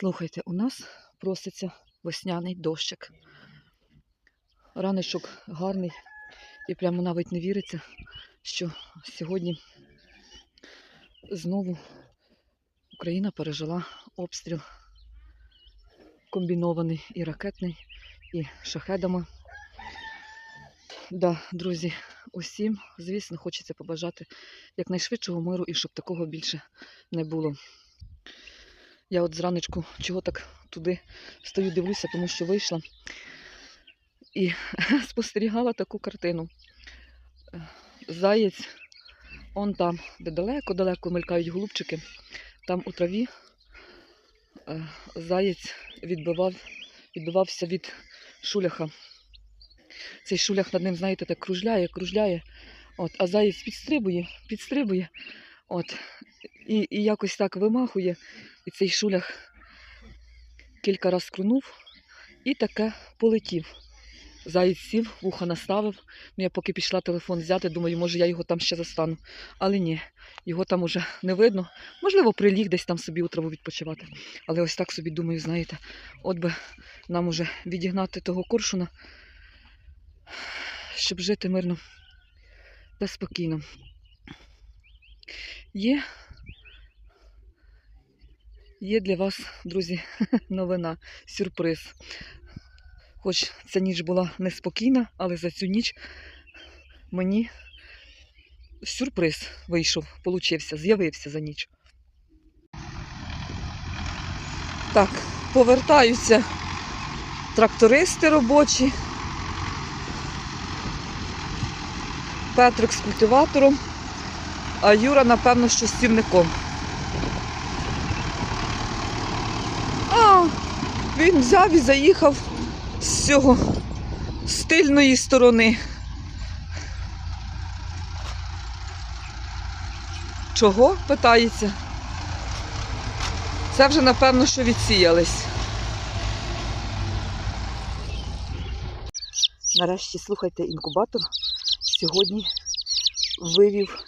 Слухайте, у нас проситься весняний дощик. Раночок гарний, і прямо навіть не віриться, що сьогодні знову Україна пережила обстріл комбінований і ракетний, і шахедами. Да, друзі, усім, звісно, хочеться побажати якнайшвидшого миру і щоб такого більше не було. Я от зраночку чого так туди стою, дивлюся, тому що вийшла і спостерігала таку картину. Е, Заєць, он там, де далеко-далеко мелькають голубчики, там у траві е, заєць відбивав, відбивався від шуляха. Цей шулях над ним, знаєте, так кружляє, кружляє. От, а заєць підстрибує, підстрибує. От, і, і якось так вимахує. І цей шулях кілька разів крунув і таке полетів. Заєць сів, вуха наставив. Ну, я поки пішла телефон взяти, думаю, може я його там ще застану. Але ні, його там уже не видно. Можливо, приліг десь там собі у траву відпочивати. Але ось так собі думаю, знаєте, от би нам уже відігнати того коршуна, щоб жити мирно та спокійно. Є Є для вас, друзі, новина, сюрприз. Хоч ця ніч була неспокійна, але за цю ніч мені сюрприз вийшов, получився, з'явився за ніч. Так, повертаються трактористи робочі. Петрик з культиватором, а Юра, напевно, що з сівником. А, він взяв і заїхав з цього з тильної сторони. Чого? питається. Це вже, напевно, що відсіялись. Нарешті, слухайте, інкубатор сьогодні вивів.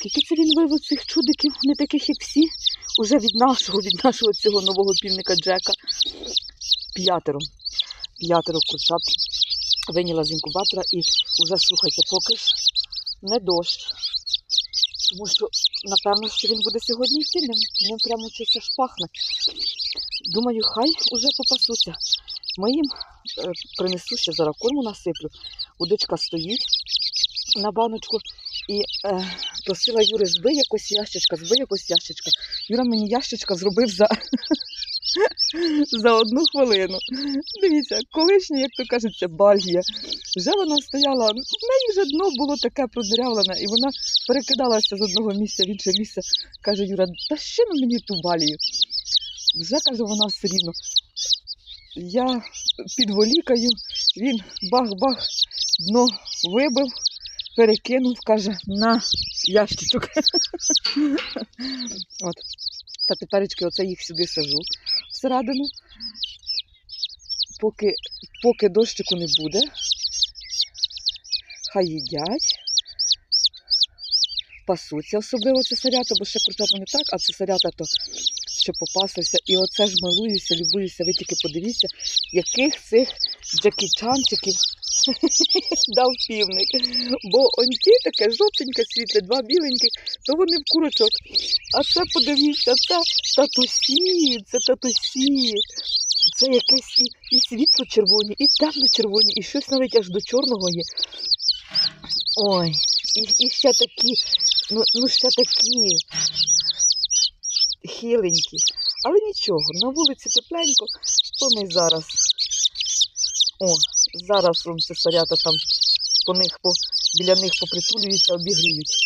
Скільки це він вивів цих чудиків, не таких, як всі? Уже від нашого, від нашого цього нового півника Джека. П'ятеро. П'ятеро курчат виняла з інкубатора і вже, слухайте, поки ж не дощ. Тому що, напевно, що він буде сьогодні йти, ним, ним прямо щось аж пахне. Думаю, хай уже попасуться. Ми їм е, принесу ще зараз корму насиплю. Удочка стоїть на баночку і е, просила Юри, збий якось ящичка, збий якось ящичка. Юра мені ящичка зробив за, за одну хвилину. Дивіться, колишня, як то кажеться, бальгія. Вже вона стояла, в неї вже дно було таке продирявлене, і вона перекидалася з одного місця в інше місце. Каже Юра, та ще на мені ту балію. Вже каже вона все рівно. Я підволікаю, він бах-бах, дно вибив, перекинув, каже, на ящичок. От. Та теперечки оце їх сюди сажу всередину. Поки, поки дощику не буде, хай їдять, пасуться, особливо цесарята, бо ще курчата не так, а цесарята то що попасився. І оце ж милуюся, любуюся, ви тільки подивіться, яких цих джекічанчиків дав півник. Бо он ті таке жовтеньке світле, два біленьких, то вони в курочок. А це подивіться, це татусі, це татусі. Це якесь і, і світло червоні, і темно червоні, і щось навіть аж до чорного є. Ой, і, і ще такі, ну, ну ще такі хиленькі. Але нічого, на вулиці тепленько, то ми зараз. О, зараз вон цесарята там по них, по, біля них попритулюються, обігріють.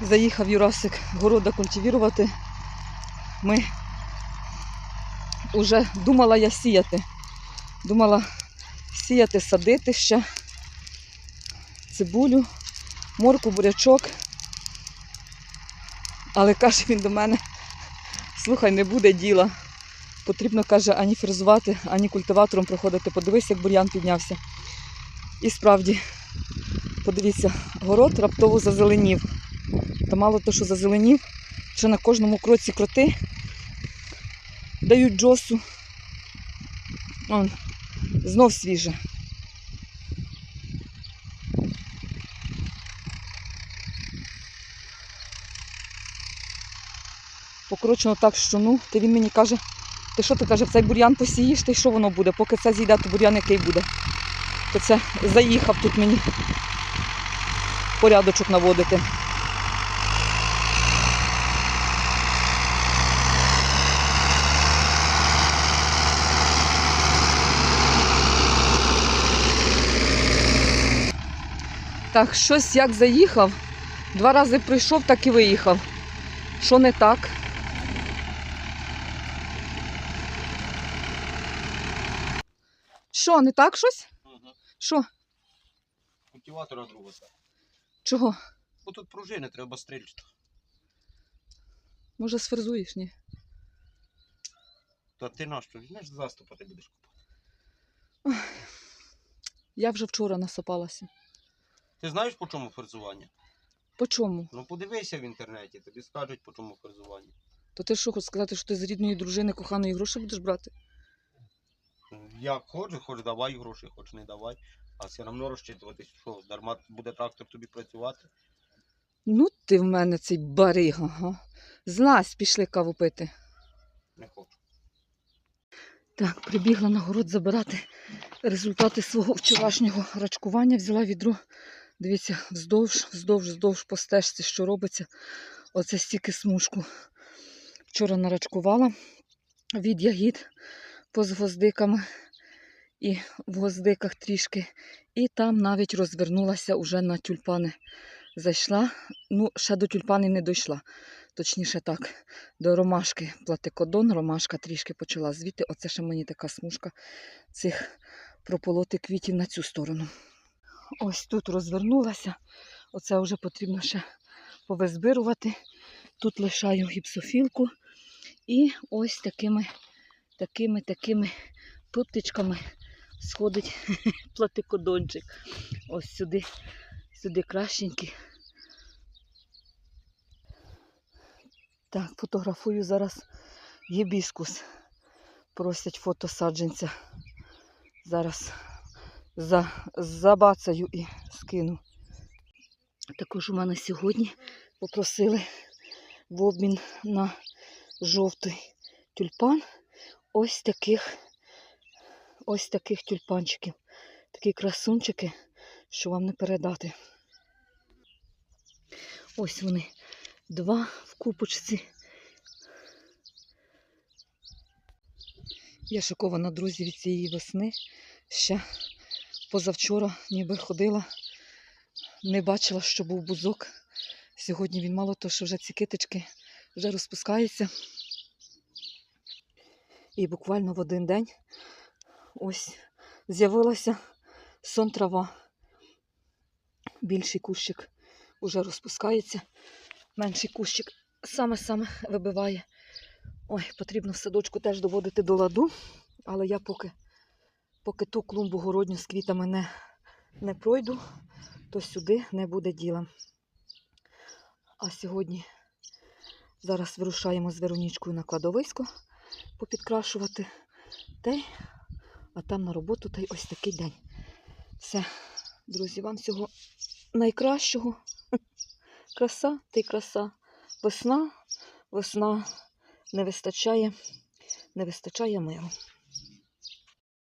Заїхав Юрасик города культивірувати. Ми вже думала я сіяти. Думала сіяти, садити ще цибулю, морку, бурячок. Але каже він до мене, слухай, не буде діла. Потрібно, каже, ані фрезувати, ані культиватором проходити. Подивись, як бур'ян піднявся. І справді, подивіться, город раптово зазеленів. Та мало то, що зазеленів, що на кожному кроці кроти дають джосу. Он, знов свіже. Покорочено так, що ну, ти він мені каже, ти що ти каже, в цей бур'ян посієш, ти що воно буде? Поки це зійде, то бур'ян який буде. То це заїхав тут мені порядочок наводити. Так, щось як заїхав, два рази прийшов, так і виїхав. Що не так? Що, не так щось? Угу. Що? Культиватора другого. Чого? Бо тут пружини треба стрільчити. Може, сферзуєш, ні? То ти на що? Візьмеш заступа, ти будеш купати. Я вже вчора насапалася. Ти знаєш по чому фрезування? По чому? Ну подивися в інтернеті, тобі скажуть по чому фрезування. То ти що, хочеш сказати, що ти з рідної дружини коханої гроші будеш брати? Як хочеш, хоч давай гроші, хоч не давай. А все одно розчитувати, що дарма буде трактор тобі працювати. Ну, ти в мене цей барига, га. Злазь, пішли каву пити. Не хочу. Так, прибігла на город забирати результати свого вчорашнього рачкування. Взяла відро. Дивіться, вздовж, вздовж, вздовж по стежці, що робиться. Оце стільки смужку. Вчора нарачкувала від ягід поза гвоздиками і в гвоздиках трішки. І там навіть розвернулася уже на тюльпани. Зайшла, ну, ще до тюльпани не дійшла. Точніше так, до ромашки платикодон, ромашка трішки почала звідти. Оце ще мені така смужка цих прополоти квітів на цю сторону. Ось тут розвернулася. Оце вже потрібно ще повизбирувати. Тут лишаю гіпсофілку. І ось такими, такими, такими пиптичками сходить платикодончик. Ось сюди, сюди кращенький. Так, фотографую зараз гібіскус. Просять фото саджанця. Зараз за, забацаю і скину. Також у мене сьогодні попросили в обмін на жовтий тюльпан ось таких ось таких тюльпанчиків. Такі красунчики, що вам не передати. Ось вони. Два в купочці. Я шокована, друзі, від цієї весни. Ще позавчора ніби ходила, не бачила, що був бузок. Сьогодні він мало того, що вже ці китички вже розпускаються. І буквально в один день ось з'явилася сон трава. Більший кущик вже розпускається менший кущик саме-саме вибиває. Ой, потрібно в садочку теж доводити до ладу, але я поки, поки ту клумбу городню з квітами не, не пройду, то сюди не буде діла. А сьогодні зараз вирушаємо з Веронічкою на кладовисько попідкрашувати. Та й, а там на роботу та й ось такий день. Все, друзі, вам всього найкращого краса та й краса. Весна, весна не вистачає, не вистачає миру.